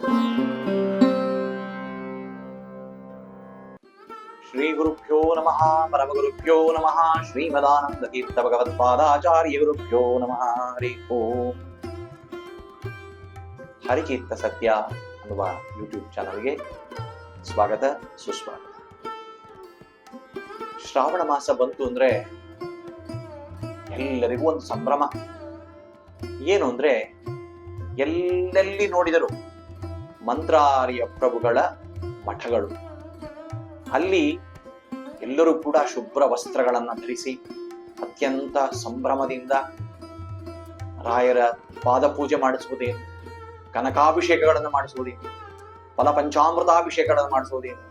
ಶ್ರೀ ಗುರುಭ್ಯೋ ನಮಃ ಪರಮಗುರುಭ್ಯೋ ನಮಃ ಶ್ರೀಮದಾನಂದ ತೀರ್ಥ ಭಗವತ್ಪಾದಾಚಾರ್ಯ ಗುರುಭ್ಯೋ ನಮಃ ಹರಿ ಓಂ ಹರಿಕೀರ್ತ ಸತ್ಯ ಅನ್ನುವ ಯೂಟ್ಯೂಬ್ ಚಾನಲ್ಗೆ ಸ್ವಾಗತ, ಸುಸ್ವಾಗತ. ಶ್ರಾವಣ ಮಾಸ ಬಂತು ಅಂದ್ರೆ ಎಲ್ಲರಿಗೂ ಒಂದು ಸಂಭ್ರಮ. ಏನು ಅಂದ್ರೆ ಎಲ್ಲೆಲ್ಲಿ ನೋಡಿದರು ಮಂತ್ರಾರ್ಯ ಪ್ರಭುಗಳ ಮಠಗಳು. ಅಲ್ಲಿ ಎಲ್ಲರೂ ಕೂಡ ಶುಭ್ರ ವಸ್ತ್ರಗಳನ್ನು ಧರಿಸಿ ಅತ್ಯಂತ ಸಂಭ್ರಮದಿಂದ ರಾಯರ ಪಾದಪೂಜೆ ಮಾಡಿಸುವುದೇನು ಕನಕಾಭಿಷೇಕಗಳನ್ನು ಮಾಡಿಸುವುದೇನು ಫಲಪಂಚಾಮೃತಾಭಿಷೇಕಗಳನ್ನು ಮಾಡಿಸುವುದೇನು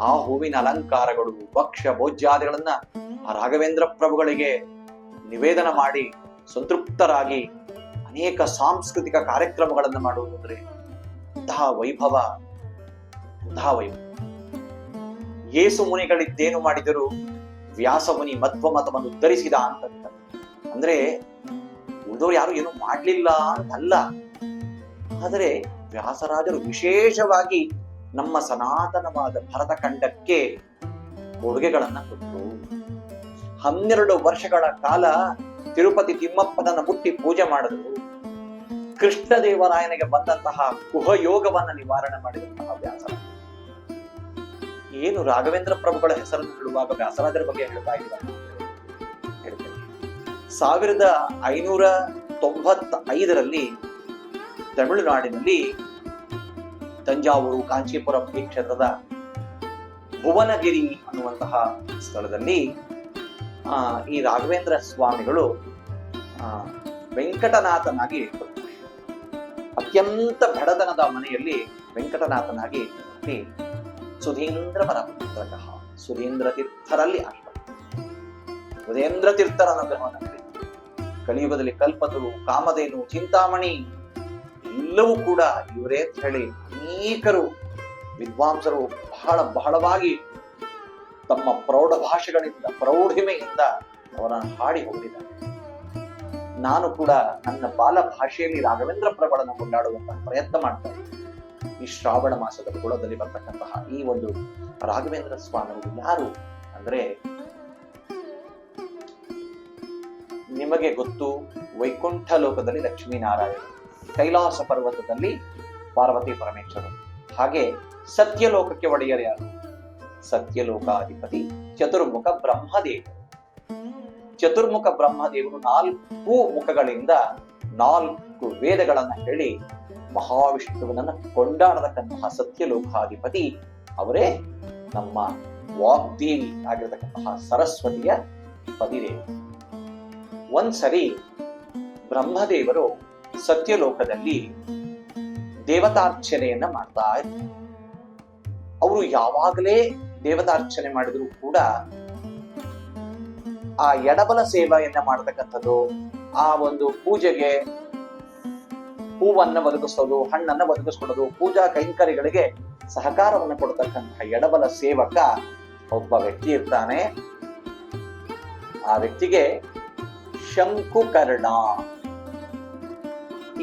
ಆ ಹೂವಿನ ಅಲಂಕಾರಗಳು ಭಕ್ಷ ಭೋಜ್ಯಾದಿಗಳನ್ನ ಆ ರಾಘವೇಂದ್ರ ಪ್ರಭುಗಳಿಗೆ ನಿವೇದನ ಮಾಡಿ ಸಂತೃಪ್ತರಾಗಿ ಅನೇಕ ಸಾಂಸ್ಕೃತಿಕ ಕಾರ್ಯಕ್ರಮಗಳನ್ನು ಮಾಡುವುದಂದ್ರೆ ಅಂತಹ ವೈಭವ ಅಂತಹ ವೈಭವ. ಯೇಸು ಮುನಿಗಳಿದ್ದೇನು ಮಾಡಿದರು? ವ್ಯಾಸ ಮುನಿ ಮಧ್ವ ಮತವನ್ನು ಉದ್ಧರಿಸಿದ ಅಂತ ಅಂದ್ರೆ ಉಳಿದವರು ಯಾರು ಏನು ಮಾಡ್ಲಿಲ್ಲ ಅಂತಲ್ಲ. ಆದರೆ ವ್ಯಾಸರಾಜರು ವಿಶೇಷವಾಗಿ ನಮ್ಮ ಸನಾತನವಾದ ಭರತ ಖಂಡಕ್ಕೆ ಕೊಡುಗೆಗಳನ್ನ ಕೊಟ್ಟರು. ಹನ್ನೆರಡು ವರ್ಷಗಳ ಕಾಲ ತಿರುಪತಿ ತಿಮ್ಮಪ್ಪನನ್ನು ಮುಟ್ಟಿ ಪೂಜೆ ಮಾಡಿದ್ರು. ಕೃಷ್ಣ ದೇವರಾಯನಿಗೆ ಬಂದಂತಹ ಕುಹಯೋಗವನ್ನು ನಿವಾರಣೆ ಮಾಡಿದಂತಹ ವ್ಯಾಸರ ಏನು ರಾಘವೇಂದ್ರ ಪ್ರಭುಗಳ ಹೆಸರನ್ನು ಹೇಳುವಾಗ ವ್ಯಾಸರಾಜರ ಬಗ್ಗೆ ಹೇಳ್ತಾ ಇದ್ದಾರೆ ಸಾವಿರದ ಐನೂರ ತೊಂಬತ್ತ ಐದರಲ್ಲಿ ತಮಿಳುನಾಡಿನಲ್ಲಿ ತಂಜಾವೂರು ಕಾಂಚೀಪುರಂ ಈ ಕ್ಷೇತ್ರದ ಭುವನಗಿರಿ ಅನ್ನುವಂತಹ ಸ್ಥಳದಲ್ಲಿ ಈ ರಾಘವೇಂದ್ರ ಸ್ವಾಮಿಗಳು ವೆಂಕಟನಾಥನಾಗಿ. ಅತ್ಯಂತ ಬಡತನದ ಮನೆಯಲ್ಲಿ ವೆಂಕಟನಾಥನಾಗಿ ಸುಧೀಂದ್ರ ಪರಪುತ್ರಕಃ ಸುಧೀಂದ್ರ ತೀರ್ಥರಲ್ಲಿ ಅಷ್ಟ ಸುಧೀಂದ್ರ ತೀರ್ಥರ ಅನುಗ್ರಹವನ್ನು. ಕಲಿಯುಗದಲ್ಲಿ ಕಲ್ಪತರು, ಕಾಮಧೇನು, ಚಿಂತಾಮಣಿ, ಎಲ್ಲವೂ ಕೂಡ ಇವರೇ ಅಂತ ಹೇಳಿ ಅನೇಕರು ವಿದ್ವಾಂಸರು ಬಹಳ ಬಹಳವಾಗಿ ತಮ್ಮ ಪ್ರೌಢ ಭಾಷೆಗಳಿಂದ, ಪ್ರೌಢಿಮೆಯಿಂದ ಅವರನ್ನು ಹಾಡಿ ಹೋಗಿದ್ದಾರೆ ನಾನು ಕೂಡ ನನ್ನ ಬಾಲ ಭಾಷೆಯಲ್ಲಿ ರಾಘವೇಂದ್ರ ಪ್ರಭಳನ್ನು ಕೊಂಡಾಡುವಂತಹ ಪ್ರಯತ್ನ ಮಾಡ್ತಾ ಈ ಶ್ರಾವಣ ಮಾಸದ ಕುಳದಲ್ಲಿ ಬರ್ತಕ್ಕಂತಹ ಈ ಒಂದು ರಾಘವೇಂದ್ರ ಸ್ವಾಮಿಗಳು ಯಾರು ಅಂದ್ರೆ ನಿಮಗೆ ಗೊತ್ತು ವೈಕುಂಠ ಲೋಕದಲ್ಲಿ ಲಕ್ಷ್ಮೀನಾರಾಯಣ, ಕೈಲಾಸ ಪರ್ವತದಲ್ಲಿ ಪಾರ್ವತಿ ಪರಮೇಶ್ವರರು ಹಾಗೆ ಸತ್ಯಲೋಕಕ್ಕೆ ಒಡೆಯರು ಯಾರು? ಸತ್ಯಲೋಕಾಧಿಪತಿ, ಚತುರ್ಮುಖ ಬ್ರಹ್ಮದೇವ ಚತುರ್ಮುಖ ಬ್ರಹ್ಮದೇವರು ನಾಲ್ಕು ಮುಖಗಳಿಂದ ನಾಲ್ಕು ವೇದಗಳನ್ನ ಹೇಳಿ ಮಹಾವಿಷ್ಣುವನನ್ನ ಕೊಂಡಾಡತಕ್ಕಂತಹ ಸತ್ಯಲೋಕಾಧಿಪತಿ ಅವರೇ ನಮ್ಮ ವಾಗ್ದೇವಿ ಆಗಿರತಕ್ಕಂತಹ ಸರಸ್ವತಿಯ ಪದಿದೇವಿ ಒಂದ್ಸರಿ ಬ್ರಹ್ಮದೇವರು ಸತ್ಯಲೋಕದಲ್ಲಿ ದೇವತಾರ್ಚನೆಯನ್ನ ಮಾಡ್ತಾ ಇದ್ರು. ಅವರು ಯಾವಾಗಲೇ ದೇವತಾರ್ಚನೆ ಮಾಡಿದ್ರು ಕೂಡ ಆ ಎಡಬಲ ಸೇವೆಯನ್ನ ಮಾಡತಕ್ಕಂಥದ್ದು, ಆ ಒಂದು ಪೂಜೆಗೆ ಹೂವನ್ನ ಒದಗಿಸೋದು, ಹಣ್ಣನ್ನ ಒದಗಿಸ್ಕೊಡೋದು ಪೂಜಾ ಕೈಂಕರ್ಯಗಳಿಗೆ ಸಹಕಾರವನ್ನು ಕೊಡತಕ್ಕಂತಹ ಎಡಬಲ ಸೇವಕ ಒಬ್ಬ ವ್ಯಕ್ತಿ ಇರ್ತಾನೆ. ಆ ವ್ಯಕ್ತಿಗೆ ಶಂಕುಕರ್ಣ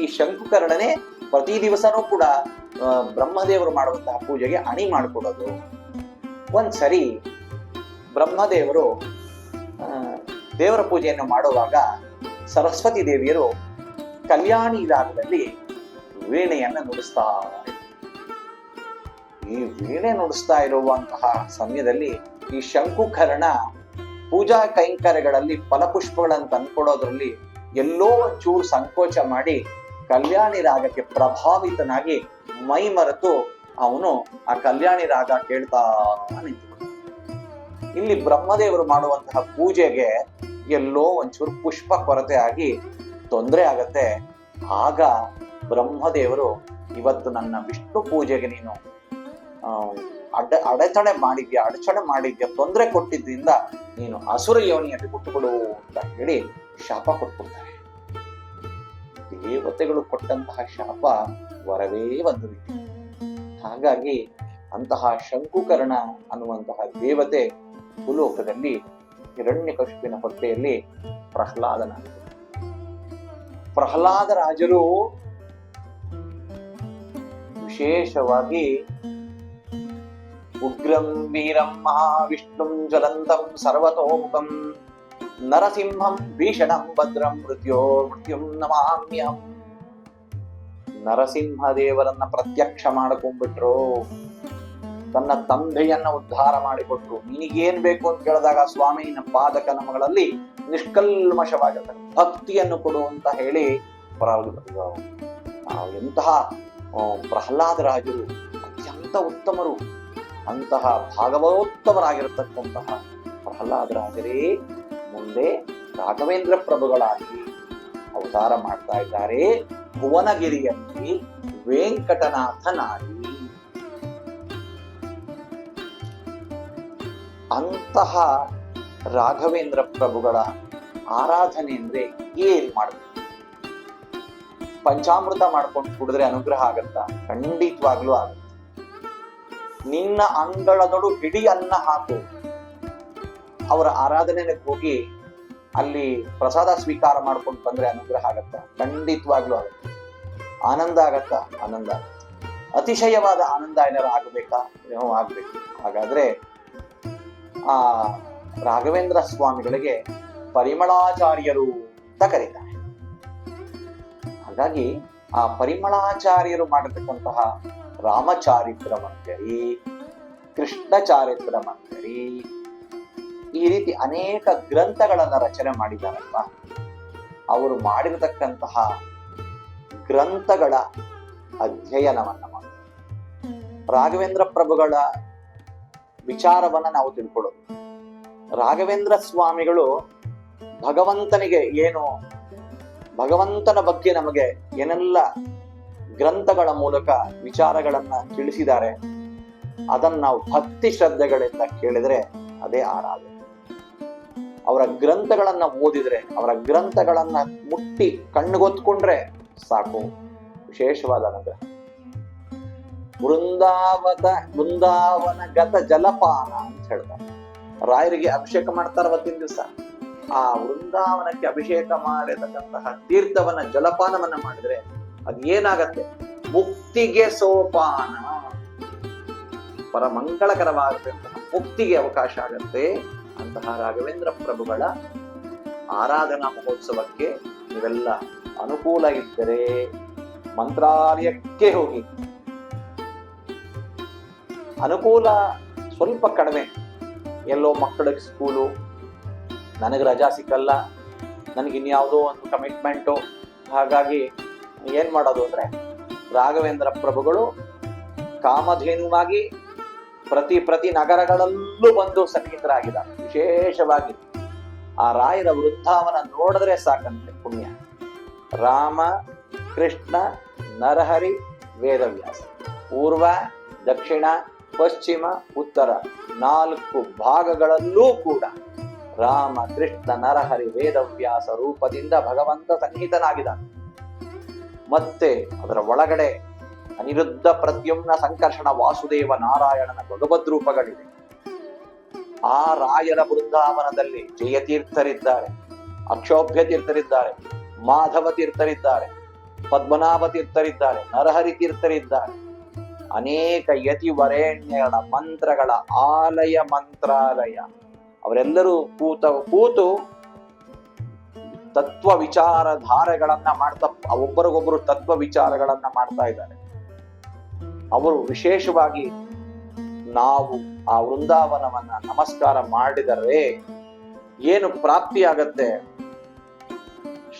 ಈ ಶಂಕುಕರ್ಣನೇ ಪ್ರತಿ ದಿವಸನೂ ಕೂಡ ಬ್ರಹ್ಮದೇವರು ಮಾಡುವಂತಹ ಪೂಜೆಗೆ ಅಣಿ ಮಾಡಿಕೊಡೋದು ಒಂದ್ಸರಿ ಬ್ರಹ್ಮದೇವರು ದೇವರ ಪೂಜೆಯನ್ನು ಮಾಡುವಾಗ ಸರಸ್ವತಿ ದೇವಿಯರು ಕಲ್ಯಾಣಿ ರಾಗದಲ್ಲಿ ವೀಣೆಯನ್ನು ನುಡಿಸ್ತಾ ಈ ವೀಣೆ ನುಡಿಸ್ತಾ ಇರುವಂತಹ ಸಮಯದಲ್ಲಿ ಈ ಶಂಕುಕರ್ಣ ಪೂಜಾ ಕೈಂಕರ್ಯಗಳಲ್ಲಿ ಫಲಪುಷ್ಪಗಳನ್ನು ತಂದ್ಕೊಡೋದ್ರಲ್ಲಿ ಎಲ್ಲೋ ಚೂರು ಸಂಕೋಚ ಮಾಡಿ ಕಲ್ಯಾಣಿ ರಾಗಕ್ಕೆ ಪ್ರಭಾವಿತನಾಗಿ ಮೈ ಮರೆತು ಅವನು ಆ ಕಲ್ಯಾಣಿ ರಾಗ ಕೇಳ್ತಾ ನಿಂತು ಇಲ್ಲಿ ಬ್ರಹ್ಮದೇವರು ಮಾಡುವಂತಹ ಪೂಜೆಗೆ ಎಲ್ಲೋ ಒಂಚೂರು ಪುಷ್ಪ ಕೊರತೆ ಆಗಿ ತೊಂದರೆ ಆಗತ್ತೆ. ಆಗ ಬ್ರಹ್ಮದೇವರು ಇವತ್ತು ನನ್ನ ವಿಷ್ಣು ಪೂಜೆಗೆ ನೀನು ಅಡ ಅಡೆತಡೆ ಮಾಡಿದ್ಯಾ, ಅಡಚಣೆ ಮಾಡಿದ್ಯಾ, ತೊಂದರೆ ಕೊಟ್ಟಿದ್ದರಿಂದ ನೀನು ಅಸುರ ಯೋನಿಯಲ್ಲಿ ಹುಟ್ಟುಕೊಡು ಅಂತ ಹೇಳಿ ಶಾಪ ಕೊಟ್ಬಿಡ್ತಾರೆ. ದೇವತೆಗಳು ಕೊಟ್ಟಂತಹ ಶಾಪ ವರವೇ ಒಂದು ರೀತಿ. ಹಾಗಾಗಿ ಅಂತಹ ಶಂಕುಕರ್ಣ ಅನ್ನುವಂತಹ ದೇವತೆ ಭೂಲೋಕದಲ್ಲಿ ಹಿರಣ್ಯಕಶಿಪಿನ ಹೊಟ್ಟೆಯಲ್ಲಿ ಪ್ರಹ್ಲಾದನ. ಪ್ರಹ್ಲಾದ ರಾಜರು ವಿಶೇಷವಾಗಿ ಉಗ್ರಂ, ವೀರಂ, ಮಹಾವಿಷ್ಣುಂ ಜ್ವಲಂತಂ ಸರ್ವತೋಮುಖಂ, ನರಸಿಂಹಂ, ಭೀಷಣಂ, ಭದ್ರಂ, ಮೃತ್ಯೋ ಮೃತ್ಯುಂ ನಮಾಮ್ಯಂ ನರಸಿಂಹ ದೇವರನ್ನ ಪ್ರತ್ಯಕ್ಷ ಮಾಡ್ಕೊಂಡ್ಬಿಟ್ರು. ತನ್ನ ತಂದೆಯನ್ನ ಉದ್ಧಾರ ಮಾಡಿಕೊಟ್ರು. ನಿನಗೇನ್ ಬೇಕು ಅಂತ ಕೇಳಿದಾಗ ಸ್ವಾಮಿ, ನಮ್ಮ ಪಾದಕ ನಮಗಳಲ್ಲಿ ನಿಷ್ಕಲ್ಮಶವಾಗಿರ್ತಾರೆ ಭಕ್ತಿಯನ್ನು ಕೊಡು ಅಂತ ಹೇಳಿ ಎಂತಹ ಪ್ರಹ್ಲಾದ ರಾಜರು, ಅತ್ಯಂತ ಉತ್ತಮರು, ಅಂತಹ ಭಾಗವತೋತ್ತಮರಾಗಿರತಕ್ಕಂತಹ ಪ್ರಹ್ಲಾದರಾಜರೇ ಮುಂದೆ ರಾಘವೇಂದ್ರ ಪ್ರಭುಗಳಾಗಿ ಅವತಾರ ಮಾಡ್ತಾ ಇದ್ದಾರೆ. ಭುವನಗಿರಿಯಲ್ಲಿ ವೆಂಕಟನಾಥನಾಗಿ ಅಂತಹ ರಾಘವೇಂದ್ರ ಪ್ರಭುಗಳ ಆರಾಧನೆ ಅಂದ್ರೆ ಏನ್ ಮಾಡ್ಬೇಕು? ಪಂಚಾಮೃತ ಮಾಡ್ಕೊಂಡು ಕುಡಿದ್ರೆ ಅನುಗ್ರಹ ಆಗತ್ತಾ? ಖಂಡಿತವಾಗ್ಲೂ ಆಗುತ್ತೆ. ನಿನ್ನ ಅಂಗಳದೊಡು ಹಿಡಿ ಅನ್ನ ಹಾಕು. ಅವರ ಆರಾಧನೆಗೆ ಹೋಗಿ ಅಲ್ಲಿ ಪ್ರಸಾದ ಸ್ವೀಕಾರ ಮಾಡ್ಕೊಂಡು ಬಂದ್ರೆ ಅನುಗ್ರಹ ಆಗತ್ತ? ಖಂಡಿತವಾಗ್ಲೂ ಆಗುತ್ತೆ. ಆನಂದ ಆಗತ್ತ? ಆನಂದ ಅತಿಶಯವಾದ ಆನಂದ ಏನಾರು ಆಗ್ಬೇಕಾ? ಏನೋ ಆಗ್ಬೇಕು. ಹಾಗಾದ್ರೆ ಆ ರಾಘವೇಂದ್ರ ಸ್ವಾಮಿಗಳಿಗೆ ಪರಿಮಳಾಚಾರ್ಯರು ಅಂತ ಕರೀತಾರೆ. ಹಾಗಾಗಿ ಆ ಪರಿಮಳಾಚಾರ್ಯರು ಮಾಡಿರ್ತಕ್ಕಂತಹ ರಾಮಚಾರಿತ್ರ ಮಂಜರಿ ಕೃಷ್ಣ ಚಾರಿತ್ರ ಈ ರೀತಿ ಅನೇಕ ಗ್ರಂಥಗಳನ್ನ ರಚನೆ ಮಾಡಿದಾರಲ್ವಾ ಅವರು ಮಾಡಿರತಕ್ಕಂತಹ ಗ್ರಂಥಗಳ ಅಧ್ಯಯನವನ್ನ ಮಾಡಿ ರಾಘವೇಂದ್ರ ಪ್ರಭುಗಳ ವಿಚಾರವನ್ನ ನಾವು ತಿಳ್ಕೊಳ್ಳೋದು. ರಾಘವೇಂದ್ರ ಸ್ವಾಮಿಗಳು ಭಗವಂತನಿಗೆ ಏನು, ಭಗವಂತನ ಬಗ್ಗೆ ನಮಗೆ ಏನೆಲ್ಲ ಗ್ರಂಥಗಳ ಮೂಲಕ ವಿಚಾರಗಳನ್ನ ತಿಳಿಸಿದ್ದಾರೆ, ಅದನ್ನ ನಾವು ಭಕ್ತಿ ಶ್ರದ್ಧೆಗಳಿಂದ ಕೇಳಿದ್ರೆ ಅದೇ ಆರಾಧನೆ ಅವರ ಗ್ರಂಥಗಳನ್ನ ಓದಿದ್ರೆ, ಅವರ ಗ್ರಂಥಗಳನ್ನ ಮುಟ್ಟಿ ಕಣ್ಣುಗೊತ್ಕೊಂಡ್ರೆ ಸಾಕು. ವಿಶೇಷವಾದ ಅನುಗ್ರಹ. ವೃಂದಾವತ ಬೃಂದಾವನ ಗತ ಜಲಪಾನ ಅಂತ ಹೇಳ್ತಾರೆ. ರಾಯರಿಗೆ ಅಭಿಷೇಕ ಮಾಡ್ತಾರ ಅವತ್ತಿನ ದಿವಸ. ಆ ವೃಂದಾವನಕ್ಕೆ ಅಭಿಷೇಕ ಮಾಡಿರತಕ್ಕಂತಹ ತೀರ್ಥವನ್ನ, ಜಲಪಾನವನ್ನ ಮಾಡಿದ್ರೆ ಅದ್ ಏನಾಗತ್ತೆ? ಮುಕ್ತಿಗೆ ಸೋಪಾನ. ಅಂತ ಮುಕ್ತಿಗೆ ಅವಕಾಶ ಆಗತ್ತೆ ಅಂತಹ ರಾಘವೇಂದ್ರ ಪ್ರಭುಗಳ ಆರಾಧನಾ ಮಹೋತ್ಸವಕ್ಕೆ ಇವೆಲ್ಲ ಅನುಕೂಲ ಇದ್ದರೆ ಮಂತ್ರಾಲಯಕ್ಕೆ ಹೋಗಿ. ಅನುಕೂಲ ಸ್ವಲ್ಪ ಕಡಿಮೆ. ಎಲ್ಲೋ ಮಕ್ಕಳಿಗೆ ಸ್ಕೂಲು ನನಗೆ ರಜಾ ಸಿಕ್ಕಲ್ಲ. ನನಗೆ ಇನ್ಯಾವುದೋ ಒಂದು ಕಮಿಟ್ಮೆಂಟು ಹಾಗಾಗಿ ಏನು ಮಾಡೋದು ಅಂದರೆ, ರಾಘವೇಂದ್ರ ಪ್ರಭುಗಳು ಕಾಮಧೇನುವಾಗಿ ಪ್ರತಿ ಪ್ರತಿ ನಗರಗಳಲ್ಲೂ ಬಂದು ಸನ್ನಿಹಿತರಾಗಿದ್ದಾರೆ. ವಿಶೇಷವಾಗಿ ಆ ರಾಯರ ವೃದ್ಧಾವನ ನೋಡಿದ್ರೆ ಸಾಕಂತೆ ಪುಣ್ಯ. ರಾಮ, ಕೃಷ್ಣ, ನರಹರಿ, ವೇದವ್ಯಾಸ. ಪೂರ್ವ, ದಕ್ಷಿಣ ಪಶ್ಚಿಮ, ಉತ್ತರ ನಾಲ್ಕು ಭಾಗಗಳಲ್ಲೂ ಕೂಡ ರಾಮ, ಕೃಷ್ಣ, ನರಹರಿ, ವೇದವ್ಯಾಸ ರೂಪದಿಂದ ಭಗವಂತ ಸನ್ನಿಹಿತನಾಗಿದ್ದಾನೆ. ಮತ್ತೆ ಅದರ ಒಳಗಡೆ ಅನಿರುದ್ಧ ಪ್ರದ್ಯುಮ್ನ ಸಂಕರ್ಷಣ ವಾಸುದೇವ ನಾರಾಯಣನ ಭಗವದ್ ರೂಪಗಳಿವೆ. ಆ ರಾಯರ ಬೃಂದಾವನದಲ್ಲಿ ಜಯತೀರ್ಥರಿದ್ದಾರೆ, ಅಕ್ಷೋಭ್ಯ ತೀರ್ಥರಿದ್ದಾರೆ, ಮಾಧವ ತೀರ್ಥರಿದ್ದಾರೆ, ಪದ್ಮನಾಭ ತೀರ್ಥರಿದ್ದಾರೆ, ನರಹರಿ ತೀರ್ಥರಿದ್ದಾರೆ. ಅನೇಕ ಯತಿ ವರೇಣ್ಯಗಳ ಮಂತ್ರಗಳ ಆಲಯ ಮಂತ್ರಾಲಯ. ಅವರೆಲ್ಲರೂ ಕೂತ ಕೂತು ತತ್ವ ವಿಚಾರಧಾರೆಗಳನ್ನ ಮಾಡ್ತಾ ಒಬ್ಬರಿಗೊಬ್ಬರು ತತ್ವ ವಿಚಾರಗಳನ್ನ ಮಾಡ್ತಾ ಇದ್ದಾರೆ. ಅವರು ವಿಶೇಷವಾಗಿ ನಾವು ಆ ವೃಂದಾವನವನ್ನ ನಮಸ್ಕಾರ ಮಾಡಿದರೆ ಏನು ಪ್ರಾಪ್ತಿಯಾಗತ್ತೆ?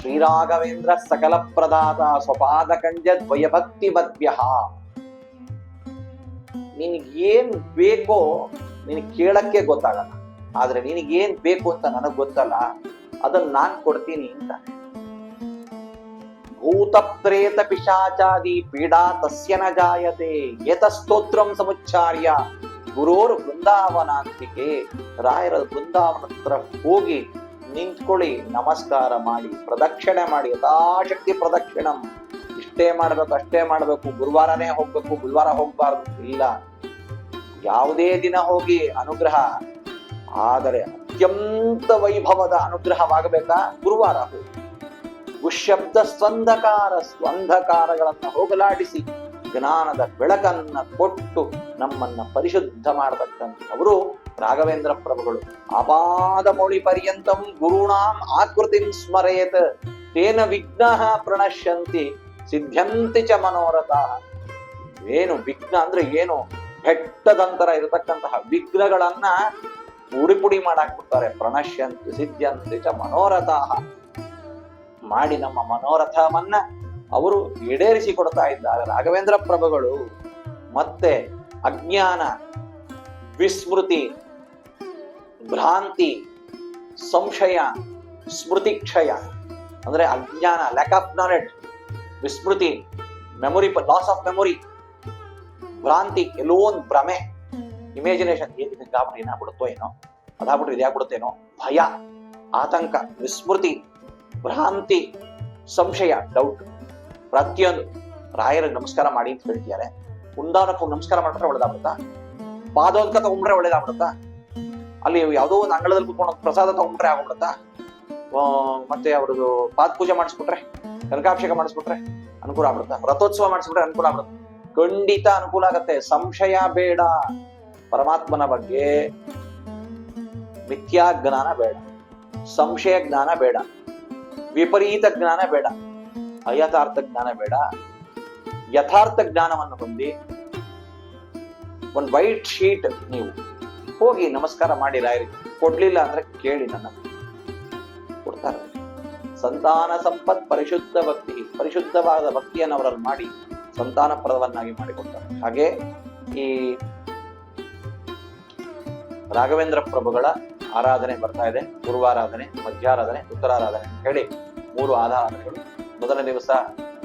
ಶ್ರೀರಾಘವೇಂದ್ರ ಸಕಲ ಪ್ರದಾತ ಸ್ವಪಾದ ಕಂಜ ದ್ವಯಭಕ್ತಿ ಮಧ್ಯ ನಿನಗೇನ್ ಬೇಕೋ ನಿನ್ ಕೇಳಕ್ಕೆ ಗೊತ್ತಾಗಲ್ಲ. ಆದ್ರೆ ನಿನಗೇನ್ ಬೇಕು ಅಂತ ನನಗೆ ಗೊತ್ತಲ್ಲ ಅದನ್ನ ನಾನ್ ಕೊಡ್ತೀನಿ ಅಂತ. ಭೂತ ಪ್ರೇತ ಪಿಶಾಚಾದಿ ಪೀಡಾ ತಸ್ಯನ ಜಾಯತೆ ಏತಸ್ತೋತ್ರಂ ಸಮುಚ್ಚಾರ್ಯ ಗುರೋರ್ ಬೃಂದಾವನಾಂತಿಗೆ ರಾಯರ ಬೃಂದಾವನ ಹತ್ರ ಹೋಗಿ ನಿಂತ್ಕೊಳ್ಳಿ, ನಮಸ್ಕಾರ ಮಾಡಿ, ಪ್ರದಕ್ಷಿಣೆ ಮಾಡಿ, ಯಥಾಶಕ್ತಿ ಪ್ರದಕ್ಷಿಣಂ. ಇಷ್ಟೇ ಮಾಡ್ಬೇಕು, ಅಷ್ಟೇ ಮಾಡ್ಬೇಕು, ಗುರುವಾರನೇ ಹೋಗ್ಬೇಕು ಗುರುವಾರ ಹೋಗ್ಬಾರ್ದು ಇಲ್ಲ. ಯಾವುದೇ ದಿನ ಹೋಗಿ ಅನುಗ್ರಹ, ಆದರೆ ಅತ್ಯಂತ ವೈಭವದ ಅನುಗ್ರಹವಾಗಬೇಕಾ? ಗುರುವಾರ ಹೋಗಿ. ಗುಶಬ್ದ ಸ್ವಂಧಕಾರ, ಸ್ವಂಧಕಾರಗಳನ್ನ ಹೋಗಲಾಡಿಸಿ, ಜ್ಞಾನದ ಬೆಳಕನ್ನ ಕೊಟ್ಟು ನಮ್ಮನ್ನ ಪರಿಶುದ್ಧ ಮಾಡತಕ್ಕಂಥವರು ರಾಘವೇಂದ್ರ ಪ್ರಭುಗಳು. ಅಪಾದ ಮೌಳಿ ಪರ್ಯಂತಂ ಗುರುಣಾಂ ಆಕೃತಿ ಸ್ಮರೆಯತ್, ತೇನ ವಿಘ್ನ ಪ್ರಣಶ್ಯಂತಿ. ಸಿದ್ಧಂತಿ ಚ ಮನೋರಥ. ಏನು ವಿಘ್ನ ಅಂದ್ರೆ ಏನು? ಬೆಟ್ಟದಂತರ ಇರತಕ್ಕಂತಹ ವಿಘ್ನಗಳನ್ನ ಪುಡಿ ಪುಡಿ ಮಾಡಾಕ್ಬಿಡ್ತಾರೆ. ಪ್ರಣಶ್ಯಂತಿ, ಸಿದ್ಧಂತಿ ಚ ಮನೋರಥ. ಮಾಡಿ ನಮ್ಮ ಮನೋರಥವನ್ನ ಅವರು ಈಡೇರಿಸಿ ಕೊಡ್ತಾ ಇದ್ದಾರೆ. ರಾಘವೇಂದ್ರ ಪ್ರಭುಗಳು ಮತ್ತೆ ಅಜ್ಞಾನ, ವಿಸ್ಮೃತಿ, ಭ್ರಾಂತಿ, ಸಂಶಯ ಸ್ಮೃತಿ ಕ್ಷಯ ಅಂದ್ರೆ ಅಜ್ಞಾನ ಲ್ಯಾಕ್ ಆಫ್ ನಾಲೆಡ್ಜ್ ವಿಸ್ಮೃತಿ ಮೆಮೊರಿ ಲಾಸ್ ಆಫ್ ಮೆಮೊರಿ ಭ್ರಾಂತಿ ಎಲ್ಲೋ ಒಂದು ಭ್ರಮೆ ಇಮೇಜಿನೇಷನ್ ಏನಾಗ್ಬಿಟ್ಟು ಏನಾಗ್ಬಿಡುತ್ತೋ ಏನೋ, ಅದಾಗ್ಬಿಟ್ರೆ ಇದಾಗ್ಬಿಡುತ್ತೇನೋ ಭಯ, ಆತಂಕ, ವಿಸ್ಮೃತಿ, ಭ್ರಾಂತಿ, ಸಂಶಯ ಡೌಟ್ ಪ್ರತಿಯೊಂದು. ರಾಯರ ನಮಸ್ಕಾರ ಮಾಡಿ ಅಂತ ಹೇಳ್ತಿದ್ದಾರೆ. ಕುಂದಾನಕ್ಕೆ ನಮಸ್ಕಾರ ಮಾಡಿದ್ರೆ ಒಳ್ಳೇದಾಗ್ಬಿಡುತ್ತಾ? ಪಾದೋದ್ಕ ತಗೊಂಡ್ರೆ ಒಳ್ಳೇದಾಗ್ಬಿಡುತ್ತಾ? ಅಲ್ಲಿ ಯಾವುದೋ ಒಂದು ಅಂಗಳದಲ್ಲಿ ಕುತ್ಕೊಂಡು ಪ್ರಸಾದ ತಗೊಂಡ್ರೆ ಆಗ್ಬಿಡುತ್ತಾ? ಮತ್ತೆ ಅವ್ರದ್ದು ಪಾದ ಪೂಜೆ ಮಾಡಿಸ್ಬಿಟ್ರೆ ಕನಕಾಭಿಷೇಕ ಮಾಡಿಸ್ಬಿಟ್ರೆ ಅನುಕೂಲ ಆಗುತ್ತೆ ರಥೋತ್ಸವ ಮಾಡಿಸ್ಬಿಟ್ರೆ ಅನುಕೂಲ ಆಗುತ್ತೆ ಖಂಡಿತ ಅನುಕೂಲ ಆಗತ್ತೆ. ಸಂಶಯ ಬೇಡ. ಪರಮಾತ್ಮನ ಬಗ್ಗೆ ಮಿಥ್ಯಾ ಜ್ಞಾನ ಬೇಡ. ಸಂಶಯ ಜ್ಞಾನ ಬೇಡ. ವಿಪರೀತ ಜ್ಞಾನ ಬೇಡ. ಅಯಥಾರ್ಥ ಜ್ಞಾನ ಬೇಡ. ಯಥಾರ್ಥ ಜ್ಞಾನವನ್ನು ಹೊಂದಿ ಒಂದು ವೈಟ್ ಶೀಟ್ ನೀವು ಹೋಗಿ ನಮಸ್ಕಾರ ಮಾಡಿ ರಾಯರಿಗೆ. ಕೊಡ್ಲಿಲ್ಲ ಅಂದ್ರೆ ಕೇಳಿ ನನ್ನ ಕೊಡ್ತಾರೆ. ಸಂತಾನ ಸಂಪತ್ ಪರಿಶುದ್ಧ ಭಕ್ತಿ, ಪರಿಶುದ್ಧವಾದ ಭಕ್ತಿಯನ್ನು ಅವರಲ್ಲಿ ಮಾಡಿ ಸಂತಾನ ಪ್ರದವನ್ನಾಗಿ ಮಾಡಿಕೊಡ್ತಾರೆ. ಹಾಗೆ ಈ ರಾಘವೇಂದ್ರ ಪ್ರಭುಗಳ ಆರಾಧನೆ ಬರ್ತಾ ಇದೆ. ಪೂರ್ವಾರಾಧನೆ ಮಧ್ಯಾರಾಧನೆ, ಉತ್ತರಾರಾಧನೆ ಹೇಳಿ ಮೂರು ಆರಾಧನೆಗಳು ಮೊದಲ ದಿವಸ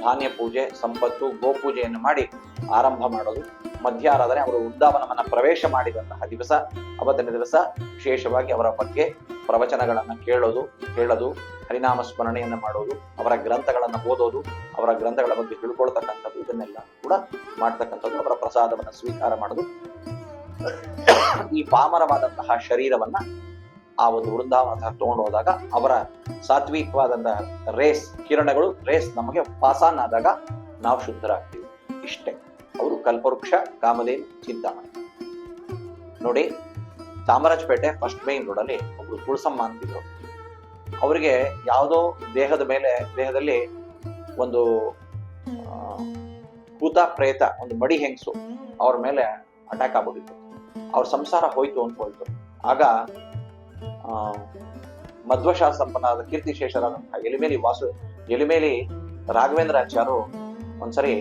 ಧಾನ್ಯ ಪೂಜೆ, ಸಂಪತ್ತು, ಗೋಪೂಜೆಯನ್ನು ಮಾಡಿ ಆರಂಭ ಮಾಡೋದು. ಮಧ್ಯಾರಾಧನೆ ಅವರು ವೃಂದಾವನವನ್ನ ಪ್ರವೇಶ ಮಾಡಿದಂತಹ ದಿವಸ, ಅವತ್ತಿನ ದಿವಸ ವಿಶೇಷವಾಗಿ ಅವರ ಬಗ್ಗೆ ಪ್ರವಚನಗಳನ್ನು ಕೇಳೋದು ಹೇಳೋದು ಹರಿನಾಮ ಸ್ಮರಣೆಯನ್ನ ಮಾಡೋದು, ಅವರ ಗ್ರಂಥಗಳನ್ನು ಓದೋದು, ಅವರ ಗ್ರಂಥಗಳ ಬಗ್ಗೆ ತಿಳ್ಕೊಳ್ತಕ್ಕಂಥದ್ದು ಇದನ್ನೆಲ್ಲ ಕೂಡ ಮಾಡ್ತಕ್ಕಂಥದ್ದು, ಅವರ ಪ್ರಸಾದವನ್ನ ಸ್ವೀಕಾರ ಮಾಡೋದು. ಈ ಪಾಮರವಾದಂತಹ ಶರೀರವನ್ನ ಆ ಒಂದು ವೃಂದಾವನ ತಗೊಂಡು ಹೋದಾಗ ಅವರ ಸಾತ್ವಿಕವಾದಂತಹ ರೇಸ್ ಕಿರಣಗಳು, ರೇಸ್ ನಮಗೆ ಪಾಸಾನ್ ಆದಾಗ ನಾವು ಶುದ್ಧರಾಗ್ತೀವಿ. ಇಷ್ಟೇ. ಅವರು ಕಲ್ಪವೃಕ್ಷ ಕಾಮಧೇನು ಚಿಂತಾಮಣಿ. ನೋಡಿ ಚಾಮರಾಜಪೇಟೆ ಫಸ್ಟ್ ಮೇನ್ ರೋಡಲ್ಲಿ ಒಬ್ರು ತುಳಸಮ್ಮ ಅಂತಿದ್ರು. ಅವರಿಗೆ ಯಾವುದೋ ದೇಹದ ಮೇಲೆ ದೇಹದಲ್ಲಿ ಒಂದು ಭೂತ ಪ್ರೇತ ಒಂದು ಮಡಿ ಹೆಂಗಸು ಅವ್ರ ಮೇಲೆ ಅಟ್ಯಾಕ್ ಆಗೋಗಿತ್ತು ಅವ್ರ ಸಂಸಾರ ಹೋಯ್ತು ಅನ್ಕೊಳ್ತು ಆಗ ಆ, ಕೀರ್ತಿ ಕೀರ್ತಿಶೇಷರಾದಂತಹ ಎಲಿಮೇಲಿ ವಾಸು ಎಲಿಮೇಲಿ ರಾಘವೇಂದ್ರ ರಾಘವೇಂದ್ರಾಚಾರ್ಯರು ಒಂದ್ಸರಿ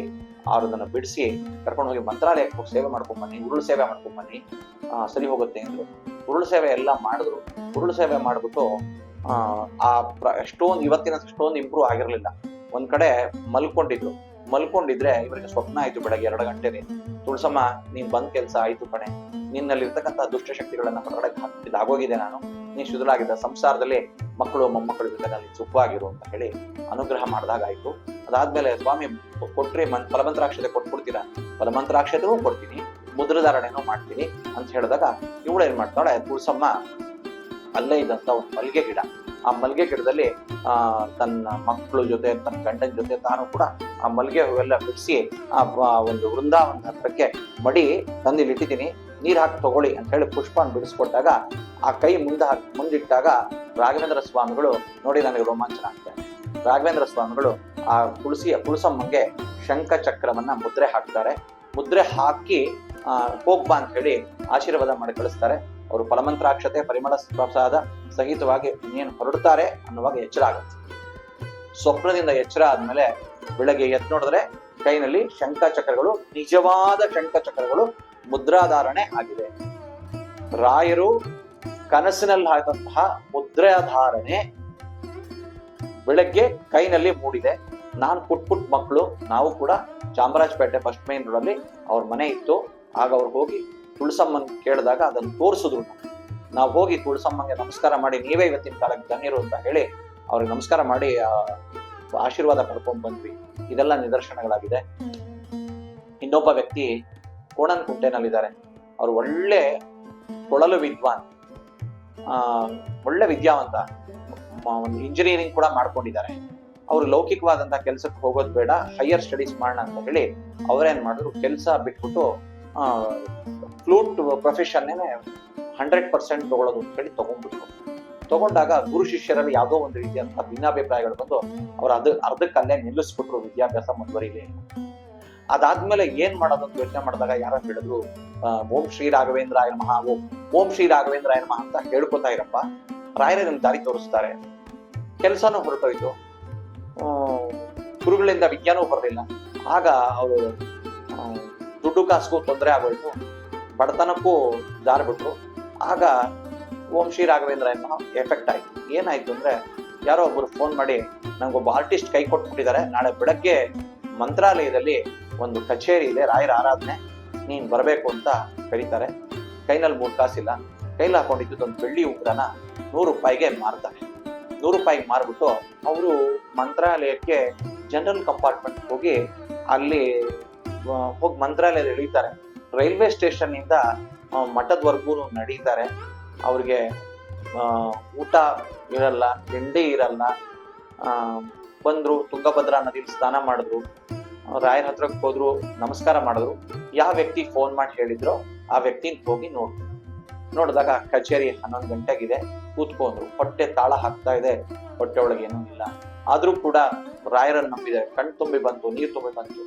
ಅವ್ರದನ್ನ ಬಿಡಿಸಿ ಕರ್ಕೊಂಡು ಹೋಗಿ ಮಂತ್ರಾಲಯಕ್ಕೆ ಹೋಗಿ ಸೇವೆ ಮಾಡ್ಕೊಂಬನ್ನಿ ಉರುಳು ಸೇವೆ ಮಾಡ್ಕೊಂಡ್ ಬನ್ನಿ ಆ, ಸರಿ ಹೋಗುತ್ತೆ ಅಂದರು ಉರುಳು ಸೇವೆ ಎಲ್ಲ ಮಾಡಿದ್ರು. ಉರುಳು ಸೇವೆ ಮಾಡಿಬಿಟ್ಟು ಆ, ಪ್ರ- ಎಷ್ಟೊಂದು ಇವತ್ತಿನ ಅಷ್ಟೊಂದು ಇಂಪ್ರೂವ್ ಆಗಿರಲಿಲ್ಲ. ಒಂದ್ ಕಡೆ ಮಲ್ಕೊಂಡಿದ್ರು. ಮಲ್ಕೊಂಡಿದ್ರೆ ಇವರಿಗೆ ಸ್ವಪ್ನ ಆಯ್ತು ಬೆಳಗ್ಗೆ ಎರಡು ಗಂಟೆಗೆ ತುಳಸಮ್ಮ ನೀನ್ ಬಂದ್ ಕೆಲಸ ಆಯ್ತು ಕಣೆ. ನಿನ್ನಲ್ಲಿ ದುಷ್ಟಶಕ್ತಿಗಳನ್ನು ದುಷ್ಟಶಕ್ತಿಗಳನ್ನ ಹೊರಗಡೆ ಹಾಕಿದ್ದು ಆಗೋಗಿದೆ ನಾನು. ನೀನ್ ಶುದ್ಧರಾಗಿದ್ದ ಸಂಸಾರದಲ್ಲಿ ಮಕ್ಕಳು ಮೊಮ್ಮಕ್ಕಳ ಜೊತೆ ಅಲ್ಲಿ ಸುಖವಾಗಿರು ಅಂತ ಹೇಳಿ ಅನುಗ್ರಹ ಮಾಡಿದಾಗ ಆಯ್ತು. ಅದಾದ್ಮೇಲೆ ಸ್ವಾಮಿ ಕೊಟ್ರೆ ಮನ್, ಫಲಮಂತ್ರಾಕ್ಷತೆ ಕೊಟ್ಬಿಡ್ತೀರಾ? ಫಲಮಂತ್ರಾಕ್ಷತೆಯೂ ಕೊಡ್ತೀನಿ, ಮುದ್ರಧಾರಣೆನೂ ಮಾಡ್ತೀನಿ ಅಂತ ಹೇಳಿದಾಗ ಇವಳು ಏನ್ ಮಾಡ್ತಾಳೆ ತುಳಸಮ್ಮ ಅಲ್ಲೇ ಇದ್ದಂತ ಒಂದು ಮಲ್ಗೆ ಗಿಡ. ಆ ಮಲ್ಗೆ ಗಿಡದಲ್ಲಿ, ಆ, ತನ್ನ ಮಕ್ಕಳ ಜೊತೆ, ತನ್ನ ಗಂಡನ ಜೊತೆ ತಾನು ಕೂಡ ಆ ಮಲ್ಗೆ ಹೂವೆಲ್ಲ ಬಿಡಿಸಿ ಆ ಒಂದು ವೃಂದಾವನ ಹತ್ರಕ್ಕೆ ಮಡಿ ತಂದಿಲ್ಲಿ ಇಟ್ಟಿದ್ದೀನಿ. ನೀರ್ ಹಾಕಿ ತಗೊಳ್ಳಿ ಅಂತ ಹೇಳಿ ಪುಷ್ಪನ ಬಿಡಿಸ್ಕೊಟ್ಟಾಗ ಆ ಕೈ ಮುಂದೆ ಹಾಕಿ, ಮುಂದಿಟ್ಟಾಗ ರಾಘವೇಂದ್ರ ಸ್ವಾಮಿಗಳು, ನೋಡಿ ನನಗೆ ರೋಮಾಂಚನ ಆಗ್ತದೆ ರಾಘವೇಂದ್ರ ಸ್ವಾಮಿಗಳು ಆ ತುಳಸಿ ತುಳಸಮ್ಮಂಗೆ ಶಂಖ ಚಕ್ರವನ್ನ ಮುದ್ರೆ ಹಾಕ್ತಾರೆ. ಮುದ್ರೆ ಹಾಕಿ ಹೋಗ್ಬಾ ಅಂತ ಹೇಳಿ ಆಶೀರ್ವಾದ ಮಾಡಿ ಕಳಿಸ್ತಾರೆ. ಅವರು ಫಲಮಂತ್ರಾಕ್ಷತೆ, ಪರಿಮಳ ಪ್ರಸಾದ ಸಹಿತವಾಗಿ ಇನ್ನೇನು ಹೊರಡ್ತಾರೆ ಅನ್ನುವಾಗ ಎಚ್ಚರ ಆಗುತ್ತೆ. ಸ್ವಪ್ನದಿಂದ ಎಚ್ಚರ ಆದ್ಮೇಲೆ ಬೆಳಗ್ಗೆ ಎದ್ದು ನೋಡಿದ್ರೆ ಕೈನಲ್ಲಿ ಶಂಖ ಚಕ್ರಗಳು, ನಿಜವಾದ ಶಂಖ ಚಕ್ರಗಳು ಮುದ್ರಾಧಾರಣೆ ಆಗಿದೆ. ರಾಯರು ಕನಸಿನಲ್ಲಿ ಹಾಕಿದಂತಹ ಮುದ್ರಾಧಾರಣೆ ಬೆಳಗ್ಗೆ ಕೈನಲ್ಲಿ ಮೂಡಿದೆ. ನಾನು ಪುಟ್ ಪುಟ್ ಮಕ್ಕಳು ನಾವು ಕೂಡ ಚಾಮರಾಜಪೇಟೆ ಫಸ್ಟ್ ಮೈನ್ ರೋಡಲ್ಲಿ ಅವ್ರ ಮನೆ ಇತ್ತು. ಆಗ ಅವ್ರು ಹೋಗಿ ತುಳಸಮ್ಮನ್ ಕೇಳಿದಾಗ ಅದನ್ನು ತೋರಿಸಿದ್ರು. ನಾವು ಹೋಗಿ ತುಳಸಮ್ಮಂಗೆ ನಮಸ್ಕಾರ ಮಾಡಿ ನೀವೇ ಇವತ್ತಿನ ಕಾಲಕ್ಕೆ ಧನ್ಯರು ಅಂತ ಹೇಳಿ ಅವ್ರಿಗೆ ನಮಸ್ಕಾರ ಮಾಡಿ ಆಶೀರ್ವಾದ ಪಡ್ಕೊಂಡ್ ಬಂದ್ವಿ. ಇದೆಲ್ಲ ನಿದರ್ಶನಗಳಾಗಿದೆ. ಇನ್ನೊಬ್ಬ ವ್ಯಕ್ತಿ ಕೋಣನ್ ಕುಂಟೆನಲ್ಲಿದ್ದಾರೆ. ಅವ್ರು ಒಳ್ಳೆ ಕೊಳಲು ವಿದ್ವಾನ್. ಒಳ್ಳೆ ವಿದ್ಯಾವಂತ. ಒಂದು ಇಂಜಿನಿಯರಿಂಗ್ ಕೂಡ ಮಾಡ್ಕೊಂಡಿದ್ದಾರೆ. ಅವರು ಲೌಕಿಕವಾದಂತಹ ಕೆಲಸಕ್ಕೆ ಹೋಗೋದು ಬೇಡ ಹೈಯರ್ ಸ್ಟಡೀಸ್ ಮಾಡೋಣ ಅಂತ ಹೇಳಿ ಅವ್ರೇನ್ ಮಾಡಿದ್ರು, ಕೆಲಸ ಬಿಟ್ಬಿಟ್ಟು ಫ್ಲೂಟ್ ಪ್ರೊಫೆಷನ್ನೇ ಹಂಡ್ರೆಡ್ ಪರ್ಸೆಂಟ್ ತಗೊಳ್ಳೋದು ಅಂತ ಹೇಳಿ ತಗೊಂಡ್ಬಿಟ್ರು. ತಗೊಂಡಾಗ ಗುರು ಶಿಷ್ಯರಲ್ಲಿ ಯಾವುದೋ ಒಂದು ರೀತಿಯಂತಹ ಭಿನ್ನಾಭಿಪ್ರಾಯಗಳು ಬಂದು ಅವ್ರು ಅದ ಅರ್ಧಕ್ಕಲ್ಲೇ ನಿಲ್ಲಿಸ್ಬಿಟ್ರು ವಿದ್ಯಾಭ್ಯಾಸ ಮುಂದುವರಿಲಿ ಅದಾದ್ಮೇಲೆ ಏನ್ ಮಾಡೋದು ಅಂತ ಯೋಚನೆ ಮಾಡಿದಾಗ ಯಾರೋ ಹೇಳಿದ್ರು ಓಂ ಶ್ರೀ ರಾಘವೇಂದ್ರಾಯ ಮಹಾ ಓಂ ಓಂ ಶ್ರೀ ರಾಘವೇಂದ್ರಾಯ ಮಹಾ ಅಂತ ಹೇಳ್ಕೊತಾ ಇರಪ್ಪ. ರಾಯರೇ ನಿಮ್ ದಾರಿ ತೋರಿಸ್ತಾರೆ. ಕೆಲಸನೂ ಹೊರಟೋಯ್ತು. ಗುರುಗಳಿಂದ ವಿಜ್ಞಾನವೂ ಬರಲಿಲ್ಲ. ಆಗ ಅವರು ದುಡ್ಡು ಕಾಸಿಗೂ ತೊಂದರೆ ಆಗೋಯ್ತು. ಬಡತನಕ್ಕೂ ದಾರಿ ಬಿಟ್ರು. ಆಗ ಓಂ ಶ್ರೀ ರಾಘವೇಂದ್ರ ಅನ್ನೋ ಎಫೆಕ್ಟ್ ಆಯ್ತು. ಏನಾಯ್ತು ಅಂದ್ರೆ ಯಾರೋ ಒಬ್ರು ಫೋನ್ ಮಾಡಿ ನಂಗೊಬ್ಬ ಆರ್ಟಿಸ್ಟ್ ಕೈ ಕೊಟ್ಬಿಟ್ಟಿದ್ದಾರೆ. ನಾಳೆ ಬೆಳಗ್ಗೆ ಮಂತ್ರಾಲಯದಲ್ಲಿ ಒಂದು ಕಚೇರಿ ಇದೆ, ರಾಯರ ಆರಾಧನೆ. ನೀನ್ ಬರಬೇಕು ಅಂತ ಕರೀತಾರೆ. ಕೈನಲ್ಲಿ ಮೂರು ಕಾಸಿಲ್ಲ. ಕೈಲಿ ಹಾಕೊಂಡಿದ್ದು ಒಂದು ಬೆಳ್ಳಿ ಉಗ್ರನ ನೂರು ರೂಪಾಯಿಗೆ ಮಾರ್ತಾರೆ. ನೂರು ರೂಪಾಯಿಗೆ ಮಾರ್ಬಿಟ್ಟು ಅವರು ಮಂತ್ರಾಲಯಕ್ಕೆ ಜನರಲ್ ಕಂಪಾರ್ಟ್ಮೆಂಟ್ ಹೋಗಿ ಅಲ್ಲಿ ಹೋಗಿ ಮಂತ್ರಾಲಯದಲ್ಲಿ ಇಳಿತಾರೆ. ರೈಲ್ವೆ ಸ್ಟೇಷನ್ ಇಂದ ಮಠದವರೆಗೂ ನಡೀತಾರೆ. ಅವ್ರಿಗೆ ಊಟ ಇರಲ್ಲ, ತಿಂಡಿ ಇರಲ್ಲ. ಬಂದರು ತುಂಗಭದ್ರಾ ನದಿಲಿ ಸ್ನಾನ ಮಾಡಿದ್ರು. ರಾಯರ ಹತ್ರಕ್ಕೆ ಹೋದ್ರು, ನಮಸ್ಕಾರ ಮಾಡಿದ್ರು, ಯಾವ ವ್ಯಕ್ತಿ ಫೋನ್ ಮಾಡಿ ಹೇಳಿದ್ರು ಆ ವ್ಯಕ್ತಿನ ಹೋಗಿ ನೋಡಿದ್ರು ನೋಡಿದಾಗ ಕಚೇರಿ ಹನ್ನೊಂದು ಗಂಟೆಗಿದೆ, ಕೂತ್ಕೊಂಡ್ರು. ಹೊಟ್ಟೆ ತಾಳ ಹಾಕ್ತಾ ಇದೆ, ಹೊಟ್ಟೆ ಒಳಗೆ ಏನೂ ಇಲ್ಲ. ಆದ್ರೂ ಕೂಡ ರಾಯರನ್ನ ನಂಬಿದೆ. ಕಣ್ ತುಂಬಿ ಬಂತು, ನೀರು ತುಂಬಿ ಬಂತು.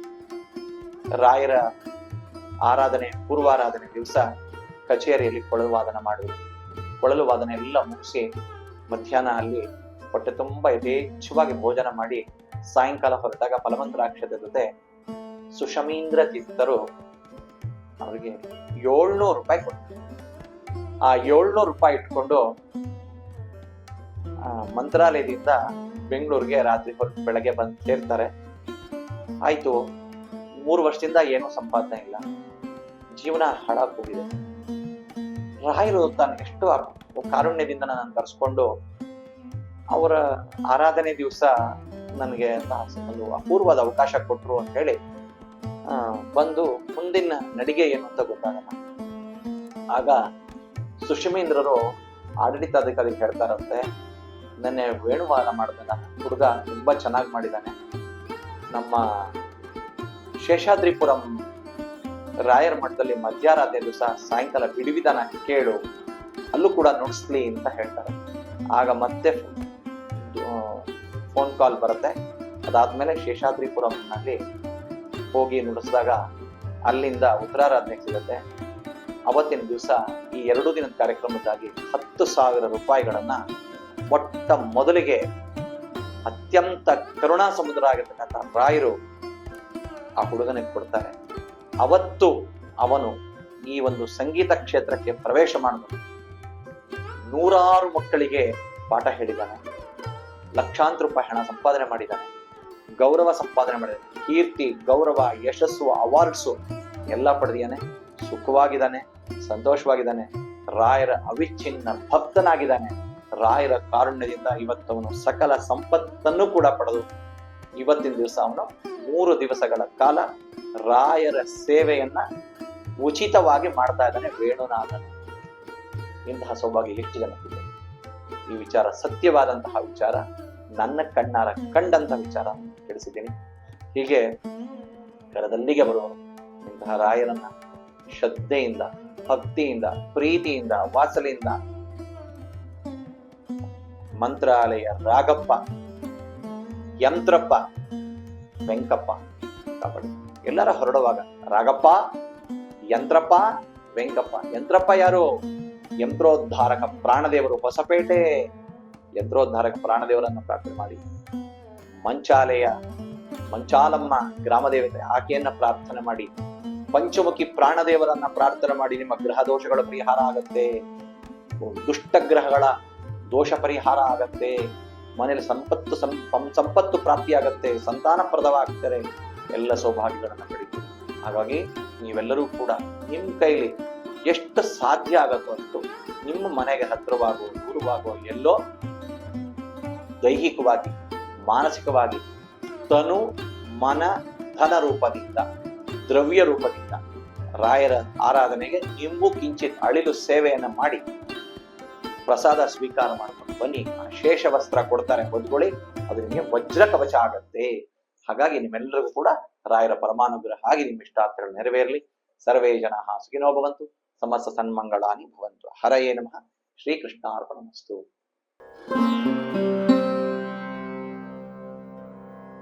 ರಾಯರ ಆರಾಧನೆ ಪೂರ್ವಾರಾಧನೆ ದಿವಸ ಕಚೇರಿಯಲ್ಲಿ ಕೊಳಲು ವಾದನ ಮಾಡಿದ್ರು. ಕೊಳಲು ವಾದನ ಎಲ್ಲ ಮುಗಿಸಿ ಮಧ್ಯಾಹ್ನ ಅಲ್ಲಿ ಹೊಟ್ಟೆ ತುಂಬಾ ಯಥೇಚ್ಛವಾಗಿ ಭೋಜನ ಮಾಡಿ ಸಾಯಂಕಾಲ ಹೊರಟಾಗ ಫಲವಂತರಾಕ್ಷದ ಜೊತೆ ಸುಷಮೀಂದ್ರ ತೀರ್ಥರು ಅವರಿಗೆ ಏಳ್ನೂರು ರೂಪಾಯಿ ಕೊಟ್ಟರು. ಆ ಏಳ್ನೂರು ರೂಪಾಯಿ ಇಟ್ಕೊಂಡು ಆ, ಮಂತ್ರಾಲಯದಿಂದ ಬೆಂಗಳೂರಿಗೆ ರಾತ್ರಿ ಹೊರಟು ಬೆಳಗ್ಗೆ ಬಂದು ಸೇರ್ತಾರೆ. ಆಯ್ತು ಮೂರು ವರ್ಷದಿಂದ ಏನೂ ಸಂಪಾದನೆ ಇಲ್ಲ. ಜೀವನ ಹೋಗಿದೆ ರಾಯರು ತಾನು ಎಷ್ಟು ಕಾರುಣ್ಯದಿಂದ ನಾನು ಕರೆಸ್ಕೊಂಡು ಅವರ ಆರಾಧನೆ ದಿವಸ ನನಗೆ ಒಂದು ಅಪೂರ್ವದ ಅವಕಾಶ ಕೊಟ್ಟರು ಅಂತ ಹೇಳಿ ಬಂದು ಮುಂದಿನ ನಡಿಗೆ ಏನು ಅಂತ ಗೊತ್ತಾಗಲ್ಲ. ಆಗ ಸುಷಮೀಂದ್ರರು ಆಡಳಿತಾಧಿಕಾರಿ ಹೇಳ್ತಾರಂತೆ, ನೆನ್ನೆ ವೇಣುವಾದ ಮಾಡಿದಾಗ ಹುಡುಗ ತುಂಬಾ ಚೆನ್ನಾಗಿ ಮಾಡಿದ್ದಾನೆ ನಮ್ಮ ಶೇಷಾದ್ರಿಪುರಂ ರಾಯರ ಮಠದಲ್ಲಿ ಮಧ್ಯರಾತ್ರಿ ದಿವಸ ಸಾಯಂಕಾಲ ಬಿಡುವಿದಾನ ಕೇಳು, ಅಲ್ಲೂ ಕೂಡ ನುಡಿಸ್ಲಿ ಅಂತ ಹೇಳ್ತಾರೆ. ಆಗ ಮತ್ತೆ ಫೋನ್ ಕಾಲ್ ಬರುತ್ತೆ. ಅದಾದ್ಮೇಲೆ ಶೇಷಾದ್ರಿಪುರಂನಲ್ಲಿ ಹೋಗಿ ನುಡಿಸಿದಾಗ ಅಲ್ಲಿಂದ ಉತ್ತರಾರಾಧನೆ ಸಿಗುತ್ತೆ. ಅವತ್ತಿನ ದಿವಸ ಈ ಎರಡು ದಿನದ ಕಾರ್ಯಕ್ರಮಕ್ಕಾಗಿ ಹತ್ತು ಸಾವಿರ ರೂಪಾಯಿಗಳನ್ನ ಮೊಟ್ಟ ಮೊದಲಿಗೆ ಅತ್ಯಂತ ಕರುಣಾ ಸಮುದ್ರ ಆಗಿರ್ತಕ್ಕಂಥ ರಾಯರು ಆ ಹುಡುಗನಿಗೆ ಕೊಡ್ತಾರೆ. ಅವತ್ತು ಅವನು ಈ ಒಂದು ಸಂಗೀತ ಕ್ಷೇತ್ರಕ್ಕೆ ಪ್ರವೇಶ ಮಾಡಿದನು ನೂರಾರು ಮಕ್ಕಳಿಗೆ ಪಾಠ ಹೇಳಿದ್ದಾನೆ. ಲಕ್ಷಾಂತರ ರೂಪಾಯಿ ಹಣ ಸಂಪಾದನೆ ಮಾಡಿದ್ದಾನೆ. ಗೌರವ ಸಂಪಾದನೆ ಮಾಡಿದ್ದಾನೆ. ಕೀರ್ತಿ, ಗೌರವ, ಯಶಸ್ಸು ಅವಾರ್ಡ್ಸು ಎಲ್ಲ ಪಡೆದಿದ್ದಾನೆ. ಸುಖವಾಗಿದ್ದಾನೆ, ಸಂತೋಷವಾಗಿದ್ದಾನೆ. ರಾಯರ ಅವಿಚ್ಛಿನ್ನ ಭಕ್ತನಾಗಿದ್ದಾನೆ. ರಾಯರ ಕಾರುಣ್ಯದಿಂದ ಇವತ್ತವನು ಸಕಲ ಸಂಪತ್ತನ್ನು ಕೂಡ ಪಡೆದು ಇವತ್ತಿನ ದಿವಸ ಅವನು ಮೂರು ದಿವಸಗಳ ಕಾಲ ರಾಯರ ಸೇವೆಯನ್ನ ಉಚಿತವಾಗಿ ಮಾಡ್ತಾ ಇದ್ದಾನೆ ವೇಣುನಾಥನು. ಇಂತಹ ಸೌಭಾಗ್ಯ ಹೆಚ್ಚು ಈ ವಿಚಾರ ಸತ್ಯವಾದಂತಹ ವಿಚಾರ. ನನ್ನ ಕಣ್ಣಾರ ಕಂಡಂತ ವಿಚಾರ ತಿಳಿಸಿದ್ದೀನಿ. ಹೀಗೆ ಕರದಲ್ಲಿಗೆ ಬರುವ ಇಂತಹ ರಾಯರನ್ನ ಶ್ರದ್ಧೆಯಿಂದ, ಭಕ್ತಿಯಿಂದ, ಪ್ರೀತಿಯಿಂದ, ವಾತ್ಸಲ್ಯದಿಂದ ಮಂತ್ರಾಲಯ ರಾಗಪ್ಪ ಯಂತ್ರಪ್ಪ, ವೆಂಕಪ್ಪ, ಕಾಪಾಡಿ. ಎಲ್ಲರ ಹೊರಡುವಾಗ ರಾಗಪ್ಪ ಯಂತ್ರಪ್ಪ, ವೆಂಕಪ್ಪ. ಯಂತ್ರಪ್ಪ ಯಾರು? ಯಂತ್ರೋದ್ಧಾರಕ ಪ್ರಾಣದೇವರು ಹೊಸಪೇಟೆ. ಯಂತ್ರೋದ್ಧಾರಕ ಪ್ರಾಣದೇವರನ್ನು ಪ್ರಾರ್ಥನೆ ಮಾಡಿ. ಮಂಚಾಲಯ, ಮಂಚಾಲಮ್ಮ ಗ್ರಾಮದೇವತೆ ಆಕೆಯನ್ನ ಪ್ರಾರ್ಥನೆ ಮಾಡಿ. ಪಂಚಮುಖಿ ಪ್ರಾಣದೇವರನ್ನ ಪ್ರಾರ್ಥನೆ ಮಾಡಿ. ನಿಮ್ಮ ಗ್ರಹ ದೋಷಗಳ ಪರಿಹಾರ ಆಗತ್ತೆ. ದುಷ್ಟ ಗ್ರಹಗಳ ದೋಷ ಪರಿಹಾರ ಆಗತ್ತೆ. ಮನೇಲಿ ಸಂಪತ್ತು ಸಂಪತ್ತು ಪ್ರಾಪ್ತಿಯಾಗತ್ತೆ ಸಂತಾನಪ್ರದವಾಗ್ತಾರೆ ಎಲ್ಲ ಸೌಭಾಗ್ಯಗಳನ್ನ ಪಡಿತೀವಿ ಹಾಗಾಗಿ ನೀವೆಲ್ಲರೂ ಕೂಡ ನಿಮ್ಮ ಕೈಲಿ ಎಷ್ಟು ಸಾಧ್ಯ ಆಗತ್ತೋ ಅಷ್ಟು ನಿಮ್ಮ ಮನೆಗೆ ಹತ್ತಿರವಾಗೋ ದೂರವಾಗೋ ಎಲ್ಲೋ ದೈಹಿಕವಾಗಿ, ಮಾನಸಿಕವಾಗಿ, ತನು ಮನ ಧನ ರೂಪದಿಂದ, ದ್ರವ್ಯ ರೂಪದಿಂದ, ರಾಯರ ಆರಾಧನೆಗೆ ನಿಂಬು ಕಿಂಚಿತ್ ಅಳಿಲು ಸೇವೆಯನ್ನು ಮಾಡಿ, ಪ್ರಸಾದ ಸ್ವೀಕಾರ ಮಾಡ್ಕೊಂಡು ಬನ್ನಿ. ಆ ಶೇಷ ವಸ್ತ್ರ ಕೊಡ್ತಾರೆ ಹೊದ್ಕೊಳ್ಳಿ. ಅದು ನಿಮಗೆ ವಜ್ರ ಕವಚ ಆಗತ್ತೆ. ಹಾಗಾಗಿ ನಿಮ್ಮೆಲ್ಲರಿಗೂ ಕೂಡ ರಾಯರ ಪರಮಾನುಗ್ರಹ ಆಗಿ ನಿಮ್ಮ ಇಷ್ಟಾರ್ಥಗಳು ನೆರವೇರಲಿ. ಸರ್ವೇ ಜನ ಸುಖಿನೋ ಭವಂತು, ಸಮಸ್ತ ಸನ್ಮಂಗಳಾನಿ ಭವಂತು. ಹರಯೇ ನಮಃ. ಶ್ರೀಕೃಷ್ಣಾರ್ಪಣಮಸ್ತು.